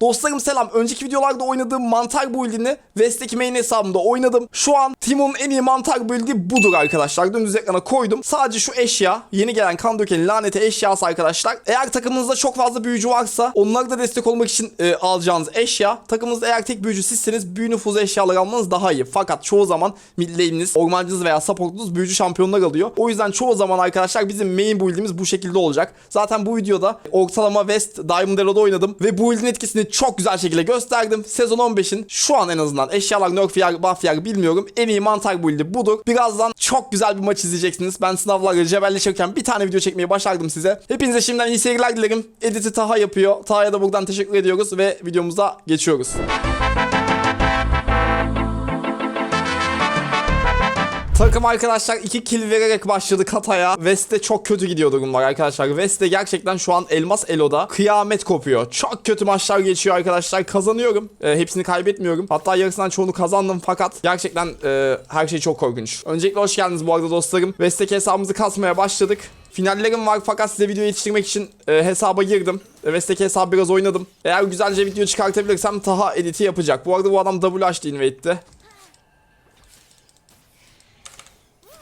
Dostlarım selam. Önceki videolarda oynadığım mantar build'ini West'teki main hesabımda oynadım. Şu an Timon'un en iyi mantar build'i budur arkadaşlar. Dümdüz ekrana koydum. Sadece şu eşya, yeni gelen kan dökenin laneti eşyası arkadaşlar. Eğer takımınızda çok fazla büyücü varsa onlara da destek olmak için e, alacağınız eşya. Takımınızda eğer tek büyücü sizseniz büyü nüfuzu eşyaları almanız daha iyi. Fakat çoğu zaman mid lane'iniz, ormancınız veya supportunuz büyücü şampiyonlar alıyor. O yüzden çoğu zaman arkadaşlar bizim main build'imiz bu şekilde olacak. Zaten bu videoda ortalama West Diamond Elo'da oynadım ve bu build'in etkisini çok güzel şekilde gösterdim. Sezon 15'in şu an en azından eşyalar nerf yer, buff yer bilmiyorum. En iyi mantar build'i budur. Birazdan çok güzel bir maç izleyeceksiniz. Ben sınavlarda cebelleşirken bir tane video çekmeyi başardım size. Hepinize şimdiden iyi seyirler dilerim. Edit'i Taha yapıyor. Taha'ya da buradan teşekkür ediyoruz ve videomuza geçiyoruz. Takım arkadaşlar 2 kill vererek başladı Kata'ya. West'te çok kötü gidiyor durumlar arkadaşlar. West'te gerçekten şu an Elmas Elo'da kıyamet kopuyor. Çok kötü maçlar geçiyor arkadaşlar. Kazanıyorum. E, hepsini kaybetmiyorum. Hatta yarısından çoğunu kazandım fakat gerçekten e, her şey çok korkunç. Öncelikle hoş geldiniz bu arada dostlarım. West'teki hesabımızı kasmaya başladık. Finallerim var fakat size video yetiştirmek için e, hesaba girdim. E, West'teki hesabı biraz oynadım. Eğer güzelce video çıkartabilirsem Taha editi yapacak. Bu arada bu adam WH invade'ti.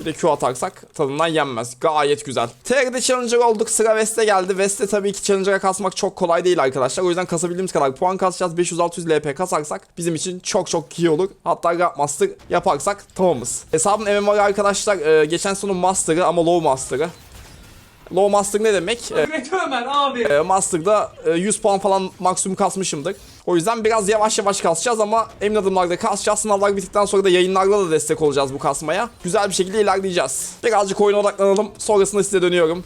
Bir de Q atarsak tadından yenmez. Gayet güzel. TR'de Challenger olduk. Sıra West'e geldi. West'te tabii ki Challenger'a kasmak çok kolay değil arkadaşlar. O yüzden kasabildiğimiz kadar puan kasacağız. 500-600 LP kasarsak bizim için çok çok iyi olur. Hatta Grandmaster yaparsak tamamız. Hesabın MMR'ı arkadaşlar e, geçen sonu Master'ı ama Low Master'ı. Low Master ne demek? E, Ömer abi. e, Master'da e, 100 puan falan maksimum kasmışımdır. O yüzden biraz yavaş yavaş kasacağız ama emin adımlarda kasacağız. Sınavlar bittikten sonra da yayınlarla da destek olacağız bu kasmaya. Güzel bir şekilde ilerleyeceğiz. Birazcık oyuna odaklanalım. Sonrasında size dönüyorum.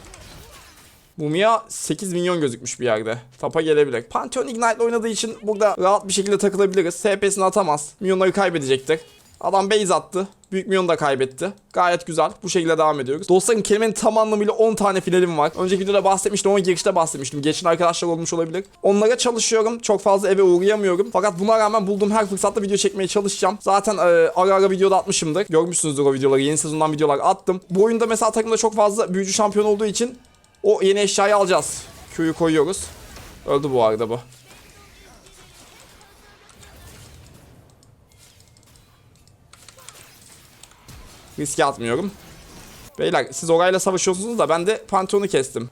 Mumia 8 milyon gözükmüş bir yerde. Tapa gelebilir. Pantheon Ignite oynadığı için burada rahat bir şekilde takılabiliriz. SP'sini atamaz. Milyonları kaybedecektir. Adam base attı. Büyük milyon da kaybetti. Gayet güzel. Bu şekilde devam ediyoruz. Dostlarım kelimenin tam anlamıyla 10 tane finalim var. Önceki videoda bahsetmiştim ama girişte bahsetmiştim. Geçen arkadaşlar olmuş olabilir. Onlara çalışıyorum. Çok fazla eve uğrayamıyorum. Fakat buna rağmen bulduğum her fırsatta video çekmeye çalışacağım. Zaten e, ara ara videoda atmışımdır. Görmüşsünüzdür o videoları. Yeni sezondan videolar attım. Bu oyunda mesela takımda çok fazla büyücü şampiyon olduğu için o yeni eşyayı alacağız. Q'yu koyuyoruz. Öldü bu arada bu. Riske atmıyorum. Beyler siz orayla savaşıyorsunuz da ben de Pantheon'u kestim.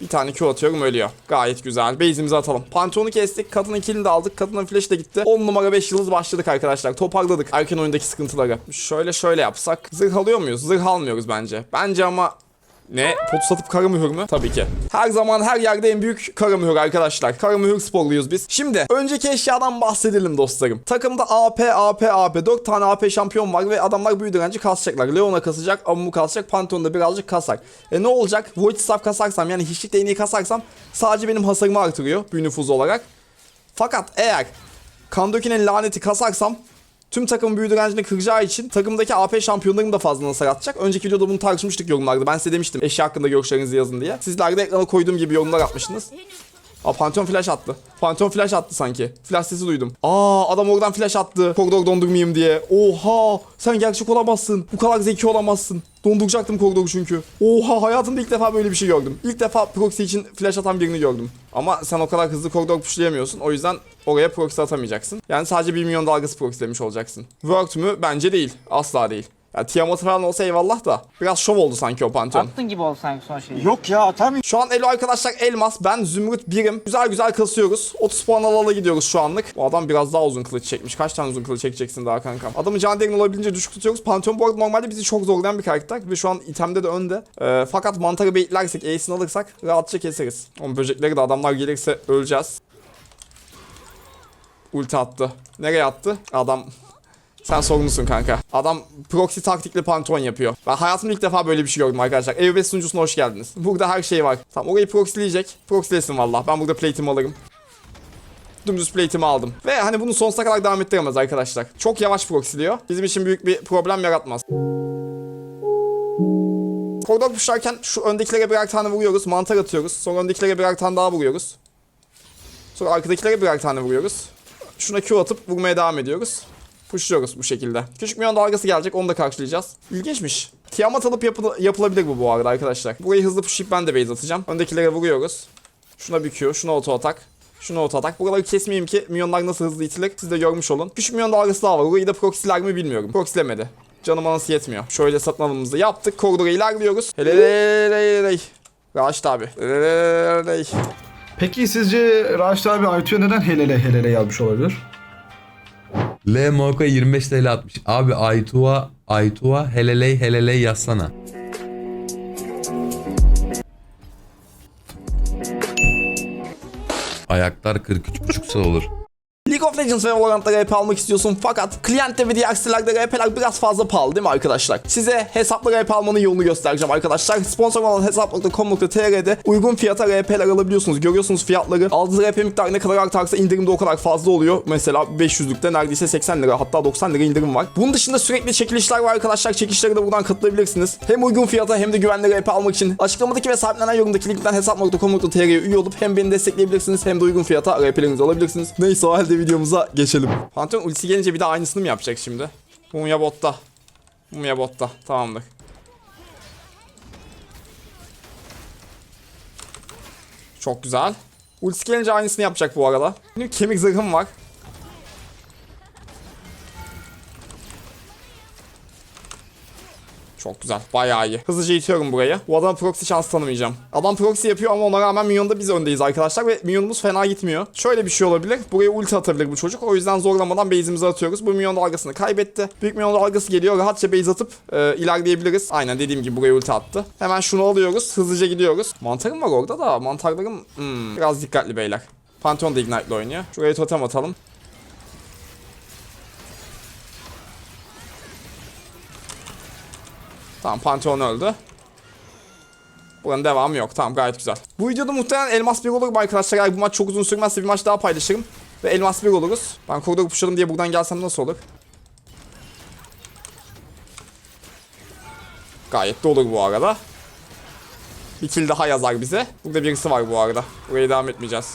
Bir tane Q atıyorum ölüyor. Gayet güzel. Base'imizi atalım. Pantheon'u kestik. Kadının killini de aldık. Kadının flash de gitti. 10 numara 5 yıldız başladık arkadaşlar. Toparladık erken oyundaki sıkıntıları. Şöyle şöyle yapsak. Zırh alıyor muyuz? Zırh almıyoruz bence. Bence ama ne? Potu satıp kara mühür mü? Tabii ki. Her zaman her yerde en büyük kara mühür arkadaşlar. Kara mühür sporluyuz biz. Şimdi önceki eşyadan bahsedelim dostlarım. Takımda AP, AP, AP. 4 tane AP şampiyon var ve adamlar büyü direnci kasacaklar. Leona kasacak, Amumu kasacak, Pantheon'da birazcık kasar. E ne olacak? Void Staff kasarsam yani hiçlik değneği kasarsam sadece benim hasarımı artırıyor büyü nüfuzu olarak. Fakat eğer Kandoki'nin laneti kasarsam Tüm takımın büyü direncini kıracağı için takımdaki AP şampiyonlarını da fazla hasar atacak. Önceki videoda bunu tartışmıştık yorumlarda. Ben size demiştim eşya hakkında görüşlerinizi yazın diye. Sizler de ekrana koyduğum gibi yorumlar atmışsınız. Aa Pantheon flash attı. Pantheon flash attı sanki. Flash sesi duydum. Aa adam oradan flash attı. Koridor dondurmayayım diye. Oha sen gerçek olamazsın. Bu kadar zeki olamazsın. Donduracaktım koridoru çünkü. Oha hayatımda ilk defa böyle bir şey gördüm. İlk defa proxy için flash atan birini gördüm. Ama sen o kadar hızlı koridor pushlayamıyorsun. O yüzden oraya proxy atamayacaksın. Yani sadece 1 milyon dalgası proxylemiş olacaksın. Worked mü? Bence değil. Asla değil. Ya Tiamat falan olsa eyvallah da. Biraz şov oldu sanki o Pantheon. Attın gibi oldu sanki son şeyi. Yok ya atamıyorum. Şu an Elo arkadaşlar elmas. Ben zümrüt birim. Güzel güzel kasıyoruz. 30 puan alalı gidiyoruz şu anlık. Bu adam biraz daha uzun kılıç çekmiş. Kaç tane uzun kılıç çekeceksin daha kankam? Adamı can değerini olabildiğince düşük tutuyoruz. Pantheon bu arada normalde bizi çok zorlayan bir karakter. Ve şu an itemde de önde. Ee, fakat mantarı baitlersek, ace'ini alırsak rahatça keseriz. Ama böcekleri de adamlar gelirse öleceğiz. Ulti attı. Nereye attı? Adam sen sorumlusun kanka. Adam proxy taktikli pantheon yapıyor. Ben hayatımda ilk defa böyle bir şey gördüm arkadaşlar. Evbes sunucusuna hoş geldiniz. Burada her şey var. Tamam orayı proxyleyecek. Proxylesin valla. Ben burada plate'imi alırım. Dümdüz plate'imi aldım. Ve hani bunu sonsuza kadar devam ettiremez arkadaşlar. Çok yavaş proxyliyor. Bizim için büyük bir problem yaratmaz. Koridor pushlarken şu öndekilere birer tane vuruyoruz. Mantar atıyoruz. Sonra öndekilere birer tane daha vuruyoruz. Sonra arkadakilere birer tane vuruyoruz. Şuna Q atıp vurmaya devam ediyoruz. Pushluyoruz bu şekilde. Küçük milyon dalgası gelecek onu da karşılayacağız. İlginçmiş. Tiamat alıp yapı- yapılabilir bu bu arada arkadaşlar. Burayı hızlı pushlayıp ben de base atacağım. Öndekilere vuruyoruz. Şuna bir Q, şuna auto atak. Şuna auto atak. Buraları kesmeyeyim ki milyonlar nasıl hızlı itilir. Siz de görmüş olun. Küçük milyon dalgası daha var. Burayı da proxyler mi bilmiyorum. Proxylemedi. Canıma nasıl yetmiyor. Şöyle satın alımımızı yaptık. Koridora ilerliyoruz. Hele hele hele. Raşit abi. Hele. Peki sizce Raşit abi Aytu'ya neden helele helele yazmış olabilir? L Moka 25 TL atmış. Abi Aytua Aytua heleley heleley yazsana. Ayaklar 43.5 olur. League of Legends ve Valorant'ta RP almak istiyorsun fakat klientte ve diğer sitelerde RP'ler biraz fazla pahalı değil mi arkadaşlar? Size hesaplı RP almanın yolunu göstereceğim arkadaşlar. Sponsor olan hesap.com.tr'de uygun fiyata RP'ler alabiliyorsunuz. Görüyorsunuz fiyatları. Aldığınız RP miktarı ne kadar artarsa indirimde o kadar fazla oluyor. Mesela 500'lükte neredeyse 80 lira hatta 90 lira indirim var. Bunun dışında sürekli çekilişler var arkadaşlar. Çekilişlere de buradan katılabilirsiniz. Hem uygun fiyata hem de güvenli RP almak için açıklamadaki ve sahiplenen yorumdaki linkten hesap.com.tr'ye üye olup hem beni destekleyebilirsiniz hem de uygun fiyata RP'lerinizi alabilirsiniz. Neyse o halde videomuza geçelim. Pantheon ultisi gelince bir de aynısını mı yapacak şimdi? Mumya botta. Mumya botta. Tamamdır. Çok güzel. Ultisi gelince aynısını yapacak bu arada. Benim kemik zırhım var. Çok güzel. Bayağı iyi. Hızlıca itiyorum burayı. Bu adam proxy şans tanımayacağım. Adam proxy yapıyor ama ona rağmen minyonda biz öndeyiz arkadaşlar ve minyonumuz fena gitmiyor. Şöyle bir şey olabilir. Buraya ulti atabilir bu çocuk. O yüzden zorlamadan base'imizi atıyoruz. Bu minyon dalgasını kaybetti. Büyük minyon dalgası geliyor. Rahatça base atıp e, ilerleyebiliriz. Aynen dediğim gibi buraya ulti attı. Hemen şunu alıyoruz. Hızlıca gidiyoruz. Mantarım var orada da. Mantarlarım hmm, biraz dikkatli beyler. Pantheon da Ignite'le oynuyor. Şuraya totem atalım. Tamam Pantheon öldü. Buranın devamı yok. Tamam gayet güzel. Bu videoda muhtemelen elmas bir olur arkadaşlar. Eğer bu maç çok uzun sürmezse bir maç daha paylaşırım. Ve elmas bir oluruz. Ben koridoru pushladım diye buradan gelsem nasıl olur? Gayet de olur bu arada. Bir kill daha yazar bize. Burada birisi var bu arada. Buraya devam etmeyeceğiz.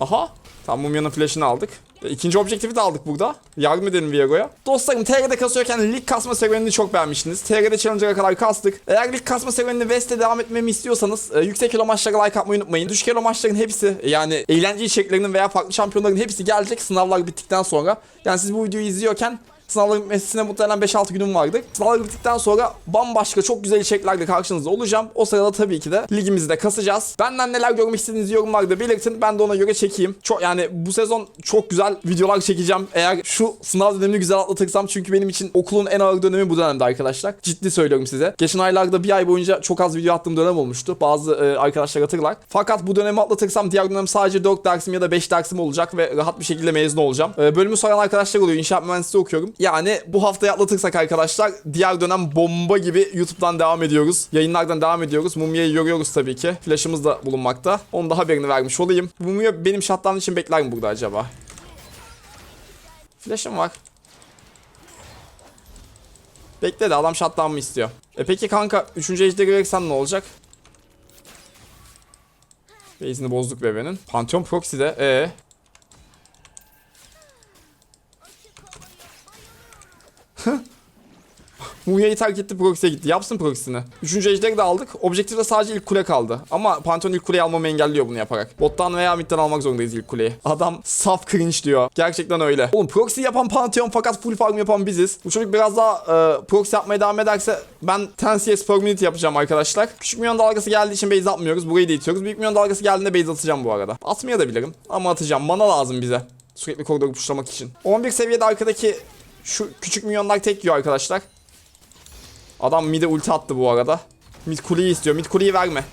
Aha. Tamam Mumya'nın flash'ını aldık. İkinci objektifi de aldık burada. Yardım edelim Viego'ya. Dostlarım TR'de kasıyorken lig kasma serüvenini çok beğenmiştiniz. TR'de Challenger'a kadar kastık. Eğer lig kasma serüvenini West'te devam etmemi istiyorsanız e, yüksek kilo maçlara like atmayı unutmayın. Düşük kilo maçların hepsi yani eğlence içeriklerinin veya farklı şampiyonların hepsi gelecek sınavlar bittikten sonra. Yani siz bu videoyu izliyorken Sınavların bitmesine muhtemelen 5-6 günüm vardı. Sınavlar bittikten sonra bambaşka çok güzel içeriklerle karşınızda olacağım. O sırada tabii ki de ligimizi de kasacağız. Benden neler görmek istediğinizi yorumlarda belirtin. Ben de ona göre çekeyim. Çok yani bu sezon çok güzel videolar çekeceğim. Eğer şu sınav dönemini güzel atlatırsam çünkü benim için okulun en ağır dönemi bu dönemde arkadaşlar. Ciddi söylüyorum size. Geçen aylarda bir ay boyunca çok az video attığım dönem olmuştu. Bazı e, arkadaşlar hatırlar. Fakat bu dönemi atlatırsam diğer dönem sadece 4 dersim ya da 5 dersim olacak ve rahat bir şekilde mezun olacağım. E, bölümü soran arkadaşlar oluyor. İnşaat mühendisliği okuyorum. Yani bu haftayı atlatırsak arkadaşlar diğer dönem bomba gibi YouTube'dan devam ediyoruz. Yayınlardan devam ediyoruz. Mumya'yı görüyoruz tabii ki. Flash'ımız da bulunmakta. Onun da haberini vermiş olayım. Mumya benim shutdown için bekler mi burada acaba? Flash'ım var. Bekle de adam shutdown mı istiyor? E peki kanka 3. ejderi verirsen ne olacak? Base'ini bozduk bebenin. Pantheon Proxy'de. E Mumya'yı terk etti proxy'ye gitti. Yapsın proxy'ni. Üçüncü ejderi de aldık. Objektifte sadece ilk kule kaldı. Ama Pantheon ilk kuleyi almamı engelliyor bunu yaparak. Bottan veya midden almak zorundayız ilk kuleyi. Adam saf cringe diyor. Gerçekten öyle. Oğlum proxy yapan Pantheon fakat full farm yapan biziz. Bu çocuk biraz daha e, proxy yapmaya devam ederse ben 10 CS per minute yapacağım arkadaşlar. Küçük milyon dalgası geldiği için base atmıyoruz. Burayı da itiyoruz. Büyük milyon dalgası geldiğinde base atacağım bu arada. Atmaya da bilirim ama atacağım. Mana lazım bize. Sürekli koridoru puşlamak için. 11 seviyede arkadaki şu küçük milyonlar tek yiyor arkadaşlar. Adam mid'e ulti attı bu arada. Mid kuleyi istiyor. Mid kuleyi verme.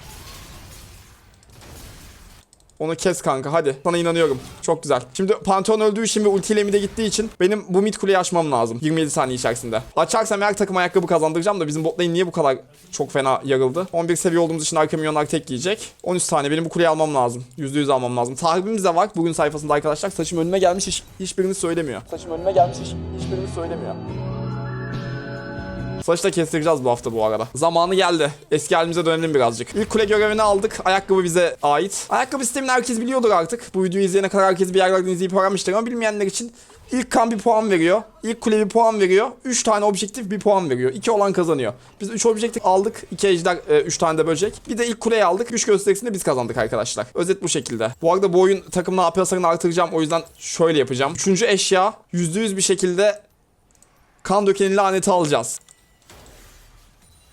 Onu kes kanka hadi. Sana inanıyorum. Çok güzel. Şimdi Pantheon öldüğü için ve ultiyle mid'e gittiği için benim bu mid kuleyi açmam lazım. 27 saniye içerisinde. Açarsam her takım ayakkabı kazandıracağım da bizim bot lane niye bu kadar çok fena yarıldı? 11 seviye olduğumuz için arka milyonlar tek giyecek. 13 saniye benim bu kuleyi almam lazım. %100 almam lazım. Tahribimiz de var bugün sayfasında arkadaşlar. Saçım önüme gelmiş hiç, hiçbirini söylemiyor. Saçım önüme gelmiş hiç, hiçbirini söylemiyor. Saçı da kestireceğiz bu hafta bu arada. Zamanı geldi. Eski halimize dönelim birazcık. İlk kule görevini aldık. Ayakkabı bize ait. Ayakkabı sistemini herkes biliyordur artık. Bu videoyu izleyene kadar herkes bir yerlerden izleyip öğrenmiştir ama bilmeyenler için İlk kan bir puan veriyor. İlk kule bir puan veriyor. 3 tane objektif bir puan veriyor. 2 olan kazanıyor. Biz 3 objektif aldık. 2 ejder 3 tane de böcek. Bir de ilk kuleyi aldık. Güç gösterisinde biz kazandık arkadaşlar. Özet bu şekilde. Bu arada bu oyun takımın AP hasarını artıracağım. O yüzden şöyle yapacağım. Üçüncü eşya %100 bir şekilde kan dökenin laneti alacağız.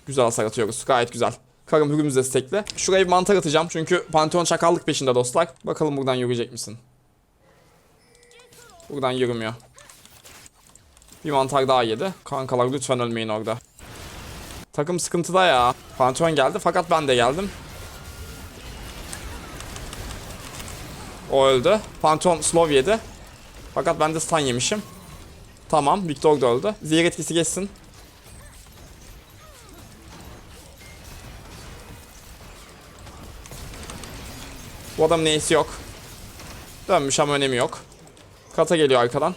Güzel hasar atıyoruz. Gayet güzel. Karım hürümüz destekli. Şuraya bir mantar atacağım. Çünkü Pantheon çakallık peşinde dostlar. Bakalım buradan yürüyecek misin? Buradan yürümüyor. Bir mantar daha yedi. Kankalar lütfen ölmeyin orada. Takım sıkıntıda ya. Pantheon geldi fakat ben de geldim. O öldü. Pantheon slow yedi. Fakat ben de stun yemişim. Tamam Victor da öldü. Zehir etkisi geçsin. Bu adam neyse yok. Dönmüş ama önemi yok. Kata geliyor arkadan.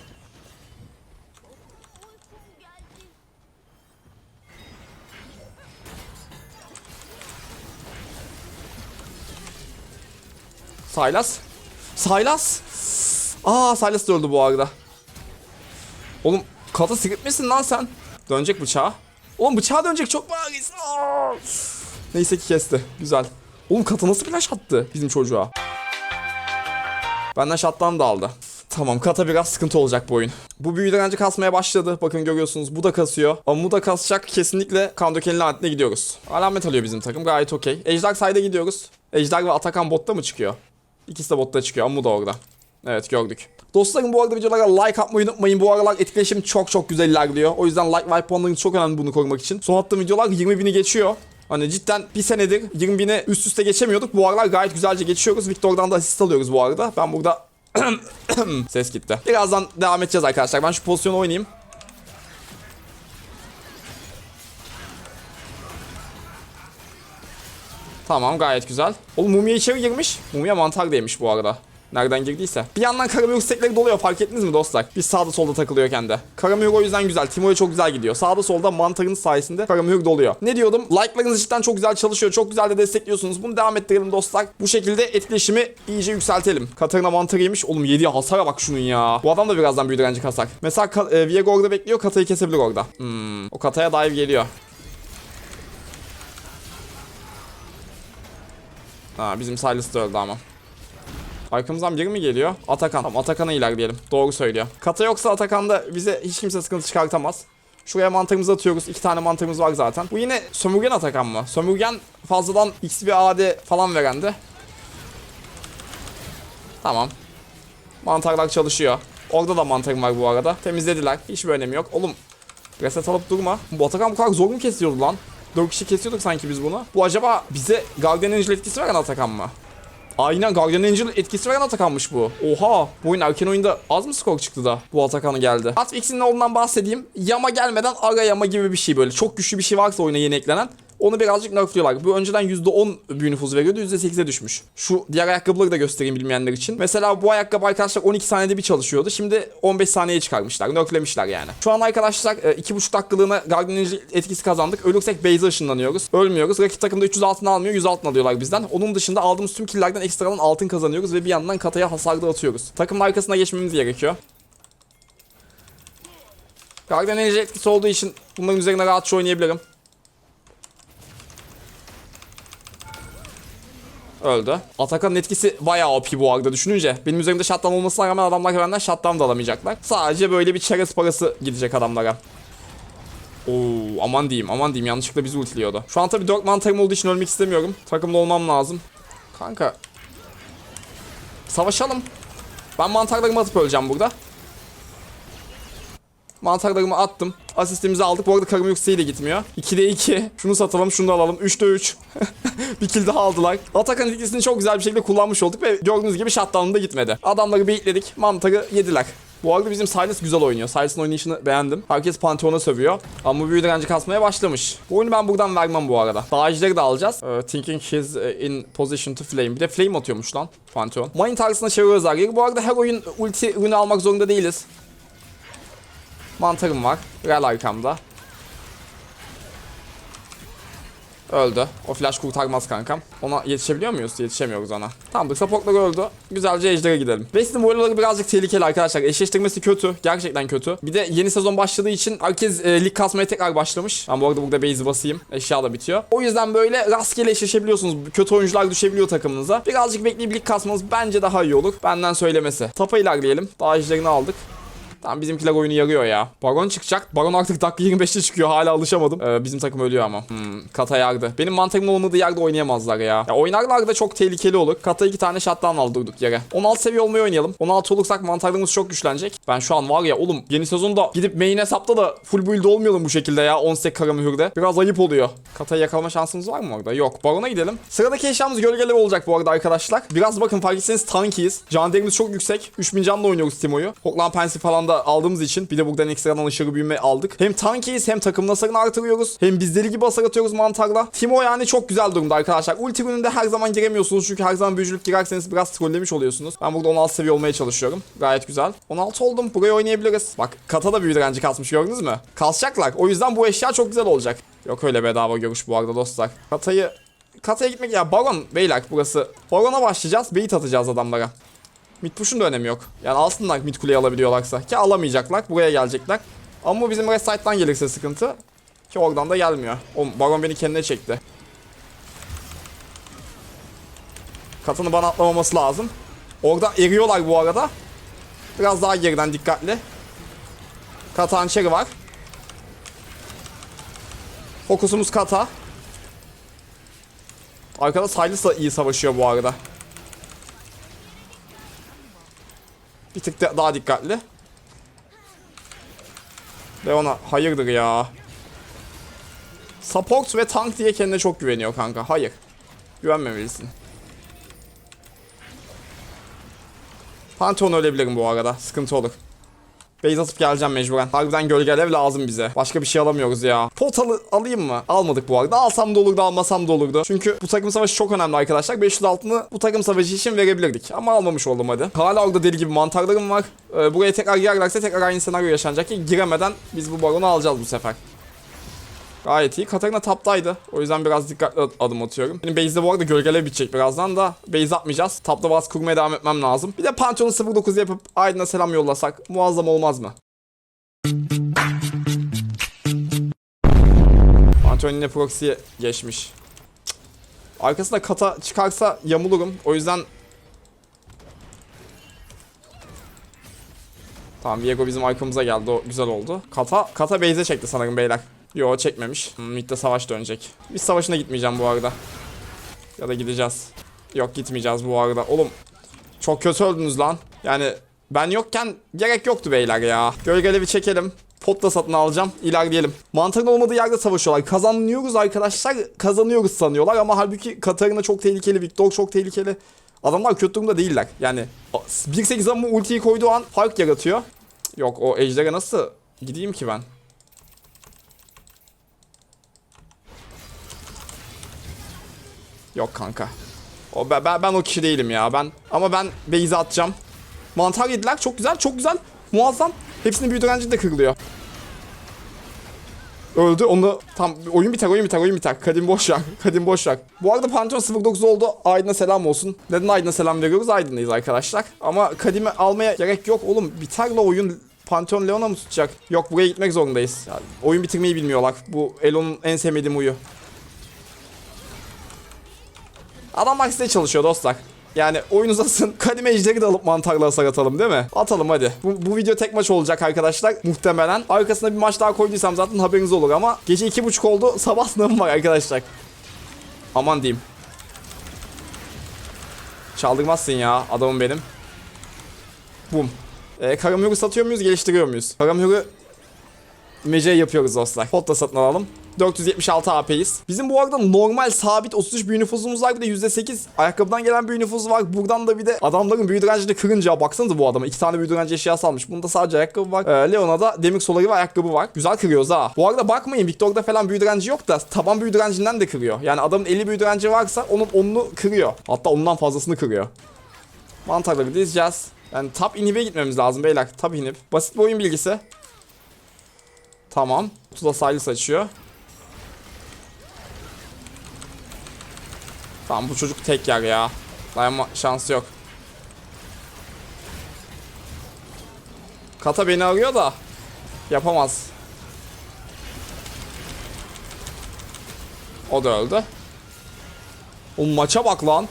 Saylas. Saylas. Aa Saylas da öldü bu arada. Oğlum kata sikirtmesin lan sen. Dönecek bıçağa. Oğlum bıçağa dönecek çok. Aa! Neyse ki kesti. Güzel. Oğlum kata nasıl flash attı bizim çocuğa? Benden shotdown da aldı. Tamam kata biraz sıkıntı olacak bu oyun. Bu büyü direnci kasmaya başladı. Bakın görüyorsunuz bu da kasıyor. Ama bu da kasacak. Kesinlikle kan dökenin lanetine gidiyoruz. Alamet alıyor bizim takım gayet okey. Ejder side'e gidiyoruz. Ejder ve Atakan botta mı çıkıyor? İkisi de botta çıkıyor. Amu da orada. Evet gördük. Dostlarım bu arada videolara like atmayı unutmayın. Bu aralar etkileşim çok çok güzel ilerliyor. O yüzden like ve puanlarınız çok önemli bunu korumak için. Son attığım videolar 20 bini geçiyor. Hani cidden bir senedir 20 bini üst üste geçemiyorduk. Bu aralar gayet güzelce geçiyoruz. Victor'dan da asist alıyoruz bu arada. Ben burada ses gitti. Birazdan devam edeceğiz arkadaşlar. Ben şu pozisyonu oynayayım. Tamam gayet güzel. Oğlum mumya içeri girmiş. Mumya mantar değmiş bu arada. Nereden girdiyse. Bir yandan Karamürk stekleri doluyor fark ettiniz mi dostlar? Biz sağda solda takılıyorken de. Karamürk o yüzden güzel. Timo'ya çok güzel gidiyor. Sağda solda mantarın sayesinde Karamürk doluyor. Ne diyordum? Like'larınız cidden çok güzel çalışıyor. Çok güzel de destekliyorsunuz. Bunu devam ettirelim dostlar. Bu şekilde etkileşimi iyice yükseltelim. Katarina mantarı yemiş. Oğlum yediği hasara bak şunun ya. Bu adam da birazdan büyü direnci kasar. Mesela Ka- e, Viego orada bekliyor. Katayı kesebilir orada. Hmm. O kataya dive geliyor. Ha bizim Silas da öldü ama. Arkamızdan biri mi geliyor? Atakan. Tamam Atakan'a ilerleyelim. Doğru söylüyor. Kata yoksa Atakan'da bize hiç kimse sıkıntı çıkartamaz. Şuraya mantarımızı atıyoruz. İki tane mantarımız var zaten. Bu yine sömürgen Atakan mı? Sömürgen fazladan X bir AD falan verendi. Tamam. Mantarlar çalışıyor. Orada da mantarım var bu arada. Temizlediler. Hiçbir önemi yok. Oğlum reset alıp durma. Bu Atakan bu kadar zor mu kesiyordu lan? 4 kişi kesiyorduk sanki biz bunu. Bu acaba bize Guardian Angel etkisi veren Atakan mı? Aynen Guardian Angel etkisi veren Atakan'mış bu. Oha bu oyun erken oyunda az mı skor çıktı da bu Atakan'a geldi. Atfix'in olduğundan bahsedeyim. Yama gelmeden ara yama gibi bir şey böyle. Çok güçlü bir şey varsa oyuna yeni eklenen. Onu birazcık nerfliyorlar. Bu önceden %10 büyü nüfuzu veriyordu. %8'e düşmüş. Şu diğer ayakkabıları da göstereyim bilmeyenler için. Mesela bu ayakkabı arkadaşlar 12 saniyede bir çalışıyordu. Şimdi 15 saniyeye çıkarmışlar. Nerflemişler yani. Şu an arkadaşlar e, 2.5 dakikalığına Guardian etkisi kazandık. Ölürsek base'e ışınlanıyoruz. Ölmüyoruz. Rakip takımda 300 altın almıyor. 100 altın alıyorlar bizden. Onun dışında aldığımız tüm killlerden ekstradan altın kazanıyoruz ve bir yandan kataya hasar da atıyoruz. Takımın arkasına geçmemiz gerekiyor. Guardian etkisi olduğu için bunların üzerine rahatça oynayabilirim. Öldü. Atakan'ın etkisi bayağı OP bu arada düşününce. Benim üzerimde shutdown olmasına rağmen adamlar benden shutdown da alamayacaklar. Sadece böyle bir çerez parası gidecek adamlara. Oo, aman diyeyim aman diyeyim yanlışlıkla bizi ultiliyordu. Şu an tabii 4 mantarım olduğu için ölmek istemiyorum. Takımda olmam lazım. Kanka. Savaşalım. Ben mantarlarımı atıp öleceğim burada. Mantarlarımı attım. Asistimizi aldık. Bu arada karım yükseği de gitmiyor. 2'de 2. Şunu satalım, şunu da alalım. 3'te 3. bir kill daha aldılar. Atakan etkisini çok güzel bir şekilde kullanmış olduk ve gördüğünüz gibi shutdown'da gitmedi. Adamları beyitledik. Mantarı yediler. Bu arada bizim Silas güzel oynuyor. Silas'ın oynayışını beğendim. Herkes Pantheon'a sövüyor. Ama büyü direnci kasmaya başlamış. Bu oyunu ben buradan vermem bu arada. Dağcıları da alacağız. Ee, thinking he's uh, in position to flame. Bir de flame atıyormuş lan Pantheon. Mine tarzına çeviriyoruz her yeri. Bu arada her oyun ulti ürünü almak zorunda değiliz. Mantarım var. Real arkamda. Öldü. O flash kurtarmaz kankam. Ona yetişebiliyor muyuz? Yetişemiyoruz ona. Tamamdır supportlar öldü. Güzelce ejder'e gidelim. West'in boyları birazcık tehlikeli arkadaşlar. Eşleştirmesi kötü. Gerçekten kötü. Bir de yeni sezon başladığı için herkes e, lig kasmaya tekrar başlamış. Ben bu arada burada base'i basayım. Eşya da bitiyor. O yüzden böyle rastgele eşleşebiliyorsunuz. Kötü oyuncular düşebiliyor takımınıza. Birazcık bekleyip lig kasmanız bence daha iyi olur. Benden söylemesi. Tapa ilerleyelim. Daha ejderini aldık. Tamam bizimkiler oyunu yarıyor ya. Baron çıkacak. Baron artık dakika 25'te çıkıyor. Hala alışamadım. Ee, bizim takım ölüyor ama. Hmm, kata yardı. Benim mantığımın olmadığı yerde oynayamazlar ya. ya. Oynarlar da çok tehlikeli olur. Kata iki tane shutdown aldı durduk yere. 16 seviye olmayı oynayalım. 16 olursak mantarlarımız çok güçlenecek. Ben şu an var ya oğlum yeni sezonda gidip main hesapta da full build olmayalım bu şekilde ya. 10 sek kara mühürde. Biraz ayıp oluyor. Katayı yakalama şansımız var mı orada? Yok. Baron'a gidelim. Sıradaki eşyamız gölgeler olacak bu arada arkadaşlar. Biraz bakın fark etseniz tankiyiz. Can çok yüksek. 3000 canla oynuyoruz Timo'yu. Hoklan Pensi falan da aldığımız için bir de buradan ekstradan aşırı büyüme aldık. Hem tankiyiz hem takımın hasarını artırıyoruz. Hem biz deli gibi hasar atıyoruz mantarla. Timo yani çok güzel durumda arkadaşlar. Ulti gününde her zaman giremiyorsunuz çünkü her zaman büyücülük girerseniz biraz trollemiş oluyorsunuz. Ben burada 16 seviye olmaya çalışıyorum. Gayet güzel. 16 oldum. Burayı oynayabiliriz. Bak kata da büyü direnci kasmış gördünüz mü? Kasacaklar. O yüzden bu eşya çok güzel olacak. Yok öyle bedava görüş bu arada dostlar. Katayı Kataya gitmek ya Baron beyler burası. Baron'a başlayacağız. Bait atacağız adamlara. Mid da önemi yok. Yani alsınlar mid kuleyi alabiliyorlarsa. Ki alamayacaklar. Buraya gelecekler. Ama bu bizim rest side'dan gelirse sıkıntı. Ki oradan da gelmiyor. O Baron beni kendine çekti. Katını bana atlamaması lazım. Orada eriyorlar bu arada. Biraz daha geriden dikkatli. Kata hançeri var. Fokusumuz kata. Arkada Silas da iyi savaşıyor bu arada. Bir tık da- daha dikkatli. Leona hayırdır ya. Support ve tank diye kendine çok güveniyor kanka. Hayır. Güvenmemelisin. Pantheon ölebilirim bu arada. Sıkıntı olur. Base atıp geleceğim mecburen. Harbiden gölgelev lazım bize. Başka bir şey alamıyoruz ya. Pot alı- alayım mı? Almadık bu arada. Alsam da olurdu almasam da olurdu. Çünkü bu takım savaşı çok önemli arkadaşlar. 500 altını bu takım savaşı için verebilirdik. Ama almamış oldum hadi. Hala orada deli gibi mantarlarım var. Ee, buraya tekrar girerlerse tekrar aynı senaryo yaşanacak ki giremeden biz bu baronu alacağız bu sefer. Gayet iyi. Katarina taptaydı. O yüzden biraz dikkatli ad- adım atıyorum. Benim base'de bu arada gölgeler bitecek birazdan da. Base atmayacağız. Tapta bas kurmaya devam etmem lazım. Bir de Pantheon'u 09 yapıp Aydın'a selam yollasak muazzam olmaz mı? Pantheon yine geçmiş. Arkasında kata çıkarsa yamulurum. O yüzden Tamam Viego bizim arkamıza geldi. O güzel oldu. Kata Kata base'e çekti sanırım beyler. Yo çekmemiş. Hmm, Mid'de savaş dönecek. Biz savaşına gitmeyeceğim bu arada. Ya da gideceğiz. Yok gitmeyeceğiz bu arada. Oğlum çok kötü öldünüz lan. Yani ben yokken gerek yoktu beyler ya. Gölgeli bir çekelim. Pot da satın alacağım. İlerleyelim. Mantığın olmadığı yerde savaşıyorlar. Kazanıyoruz arkadaşlar. Kazanıyoruz sanıyorlar ama halbuki Katarina çok tehlikeli. Victor çok tehlikeli. Adamlar kötü durumda değiller. Yani 1.8 ama ultiyi koyduğu an fark yaratıyor. Yok o ejdere nasıl gideyim ki ben? Yok kanka. O ben, ben, ben o kişi değilim ya. Ben ama ben base atacağım. Mantar yediler. Çok güzel, çok güzel. Muazzam. Hepsinin büyü direnci de kırılıyor. Öldü. Onu tam oyun biter, oyun biter, oyun biter. Kadim boş ver. Kadim boş ver. Bu arada Pantheon 09 oldu. Aydın'a selam olsun. Neden Aydın'a selam veriyoruz? Aydın'dayız arkadaşlar. Ama Kadim'i almaya gerek yok. Oğlum biter la oyun. Pantheon Leon'a mı tutacak? Yok buraya gitmek zorundayız. Yani oyun bitirmeyi bilmiyorlar. Bu Elon'un en sevmediğim huyu. Adamlar size çalışıyor dostlar. Yani oyun uzasın. Kadime ejderi de alıp mantarla hasar değil mi? Atalım hadi. Bu, bu video tek maç olacak arkadaşlar. Muhtemelen. Arkasına bir maç daha koyduysam zaten haberiniz olur ama gece iki buçuk oldu. Sabah sınavım var arkadaşlar. Aman diyeyim. Çaldırmazsın ya adamım benim. Bum. Ee, Karamür'ü satıyor muyuz geliştiriyor muyuz? Karamür'ü MC yapıyoruz dostlar. Pot da satın alalım. 476 AP'yiz. Bizim bu arada normal sabit 33 büyü nüfusumuz var. Bir de %8 ayakkabıdan gelen büyü nüfusu var. Buradan da bir de adamların büyü direncini kırınca baksanıza bu adama. iki tane büyü direnci eşyası almış. Bunda sadece ayakkabı var. Ee, Leona'da demir soları ve ayakkabı var. Güzel kırıyoruz ha. Bu arada bakmayın Victor'da falan büyü direnci yok da taban büyü direncinden de kırıyor. Yani adamın 50 büyü direnci varsa onun 10'unu kırıyor. Hatta ondan fazlasını kırıyor. Mantarları dizeceğiz. Yani top inhib'e gitmemiz lazım beyler. Top inhib. Basit bir oyun bilgisi. Tamam. Tuzla Silas açıyor. Tamam bu çocuk tek yer ya. Dayanma şansı yok. Kata beni arıyor da yapamaz. O da öldü. O maça bak lan.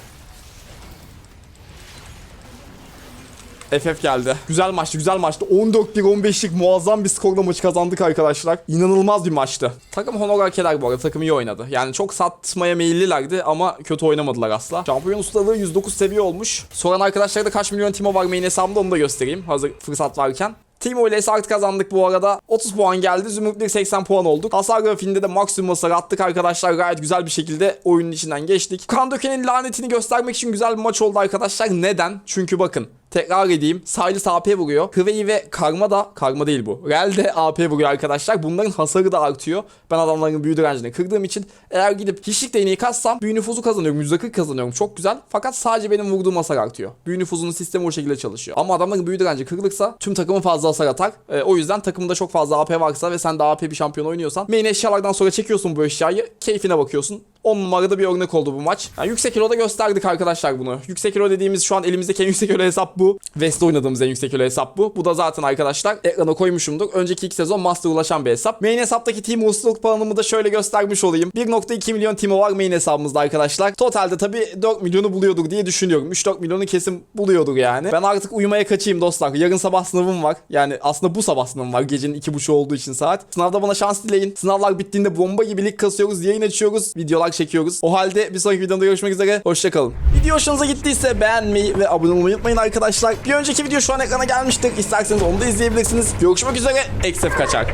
FF geldi. Güzel maçtı, güzel maçtı. 14-1-15'lik muazzam bir skorla maçı kazandık arkadaşlar. İnanılmaz bir maçtı. Takım Honor Arkeler bu arada. Takım iyi oynadı. Yani çok satmaya meyillilerdi ama kötü oynamadılar asla. Şampiyon ustalığı 109 seviye olmuş. Soran arkadaşlarda kaç milyon Timo var main hesabımda onu da göstereyim. Hazır fırsat varken. Timo ile Esart kazandık bu arada. 30 puan geldi. Zümrütler 80 puan olduk. Hasar grafiğinde de maksimum hasar attık arkadaşlar. Gayet güzel bir şekilde oyunun içinden geçtik. Kan dökenin lanetini göstermek için güzel bir maç oldu arkadaşlar. Neden? Çünkü bakın. Tekrar edeyim. Silas AP vuruyor. Hıvey ve Karma da Karma değil bu. Rel de AP vuruyor arkadaşlar. Bunların hasarı da artıyor. Ben adamların büyü direncini kırdığım için eğer gidip hiçlik değneği kassam büyü nüfuzu kazanıyorum. %40 kazanıyorum. Çok güzel. Fakat sadece benim vurduğum hasar artıyor. Büyü nüfuzunun sistemi o şekilde çalışıyor. Ama adamların büyü direnci kırılırsa tüm takımın fazla hasar atar. Ee, o yüzden takımda çok fazla AP varsa ve sen de AP bir şampiyon oynuyorsan main eşyalardan sonra çekiyorsun bu eşyayı. Keyfine bakıyorsun. 10 numarada bir örnek oldu bu maç. Yani yüksek elo'da gösterdik arkadaşlar bunu. Yüksek elo dediğimiz şu an elimizdeki en yüksek elo hesap bu. West'te oynadığımız en yüksek elo hesap bu. Bu da zaten arkadaşlar ekrana koymuşumdur. Önceki iki sezon Master ulaşan bir hesap. Main hesaptaki Team ustalık puanımı da şöyle göstermiş olayım. 1.2 milyon Timo var main hesabımızda arkadaşlar. Totalde tabii 4 milyonu buluyordur diye düşünüyorum. 3-4 milyonu kesin buluyordur yani. Ben artık uyumaya kaçayım dostlar. Yarın sabah sınavım var. Yani aslında bu sabah sınavım var. Gecenin 2.30 olduğu için saat. Sınavda bana şans dileyin. Sınavlar bittiğinde bomba gibi lig kasıyoruz. Yayın açıyoruz. Videolar çekiyoruz. O halde bir sonraki videomda görüşmek üzere. Hoşçakalın. Video hoşunuza gittiyse beğenmeyi ve abone olmayı unutmayın arkadaşlar. Bir önceki video şu an ekrana gelmiştir. İsterseniz onu da izleyebilirsiniz. Görüşmek üzere. Eksef kaçar.